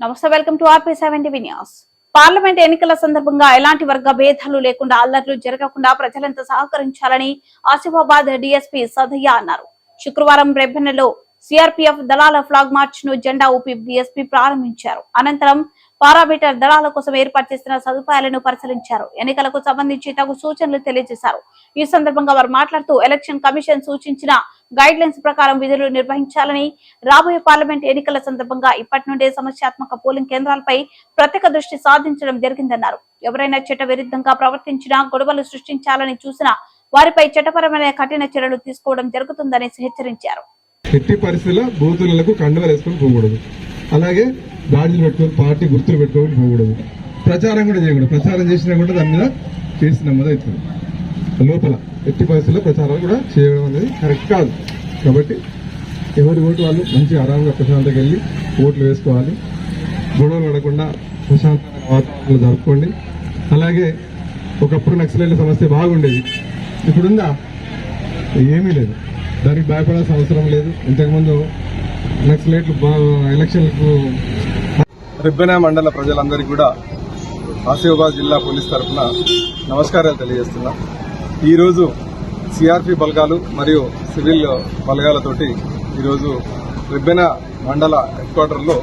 నమస్తే welcome to RP seven TV news parliament ఎన్నికల సందర్భంగా ఎలాంటి వర్గ భేదాలు లేకుండా అల్లర్లు జరగకుండా ప్రజలంతా సహకరించాలని ఆసిఫాబాద్ డీఎస్పీ సదయ్య అన్నారు. శుక్రవారం రెబ్బెన్నలో సిఆర్పీఎఫ్ దళాల ఫ్లాగ్ మార్చ్ను జెండా ఊపి డిఎస్పీ ప్రారంభించారు. అనంతరం పారామీటర్ దళాల కోసం ఏర్పాటు చేసిన సదుపాయాలను పరిశీలించారు. ఎన్నికలకు సంబంధించి తగు సూచనలు తెలియజేశారు. ఈ సందర్భంగా వారు మాట్లాడుతూ ఎలక్షన్ కమిషన్ సూచించిన గైడ్ లైన్స్ ప్రకారం విధులు నిర్వహించాలని రాబోయే పార్లమెంట్ ఎన్నికల సందర్భంగా ఇప్పటి నుండే సమస్యాత్మక పోలింగ్ కేంద్రాలపై ప్రత్యేక దృష్టి సాధించడం జరిగిందన్నారు. ఎవరైనా చట్ట విరుద్ధంగా ప్రవర్తించినా గొడవలు సృష్టించాలని చూసినా వారిపై చట్టపరమైన కఠిన చర్యలు తీసుకోవడం జరుగుతుందని హెచ్చరించారు. ఎట్టి పరిస్థితుల్లో బూతులకు కండువలు వేసుకొని పోకూడదు. అలాగే దాడులు పెట్టుకొని పార్టీ గుర్తులు పెట్టుకొని పోకూడదు. ప్రచారం కూడా చేయకూడదు. ప్రచారం చేసినా కూడా దాని మీద కేసు నమోదు అవుతుంది లోపల ఎట్టి పరిస్థితుల్లో ప్రచారాలు కూడా చేయడం అనేది కరెక్ట్ కాదు. కాబట్టి ఎవరి ఓటు వాళ్ళు మంచి ఆరాంగా ప్రశాంతంగా వెళ్ళి ఓట్లు వేసుకోవాలి. గొడవలు పడకుండా ప్రశాంతమైన వాతావరణంలో జరుపుకోండి. అలాగే ఒకప్పుడు నక్సలైట్ల సమస్య బాగుండేది. ఇప్పుడుందా? ఏమీ లేదు. దానికి భయపడాల్సిన అవసరం లేదు. ఇంతకుముందు నక్సలైట్లు ఎలక్షన్లకు రిబ్బెనా మండల ప్రజలందరికీ కూడా ఆసిఫాబాద్ జిల్లా పోలీస్ తరఫున నమస్కారాలు తెలియజేస్తున్నాం. ఈరోజు సిఆర్పి బలగాలు మరియు సివిల్ బలగాలతోటి ఈరోజు రిబ్బెన మండల హెడ్ క్వార్టర్లో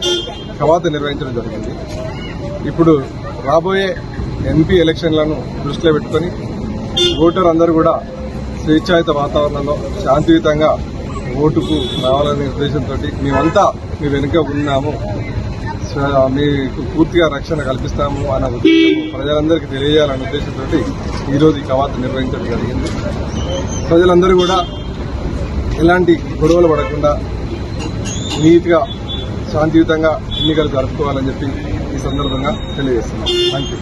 కవాతు నిర్వహించడం జరిగింది. ఇప్పుడు రాబోయే ఎంపీ ఎలక్షన్లను దృష్టిలో పెట్టుకొని ఓటర్ అందరూ కూడా స్వేచ్ఛాయుత వాతావరణంలో శాంతియుతంగా ఓటుకు రావాలనే ఉద్దేశంతో మేమంతా మీ వెనుక ఉన్నాము. మీకు పూర్తిగా రక్షణ కల్పిస్తాము అన్న ఉద్దేశం ప్రజలందరికీ తెలియజేయాలనే ఉద్దేశంతో ఈరోజు ఈ కవాతు నిర్వహించడం జరిగింది. ప్రజలందరూ కూడా ఎలాంటి గొడవలు పడకుండా నీట్గా శాంతియుతంగా ఎన్నికలు జరుపుకోవాలని చెప్పి ఈ సందర్భంగా తెలియజేస్తున్నాం. Thank you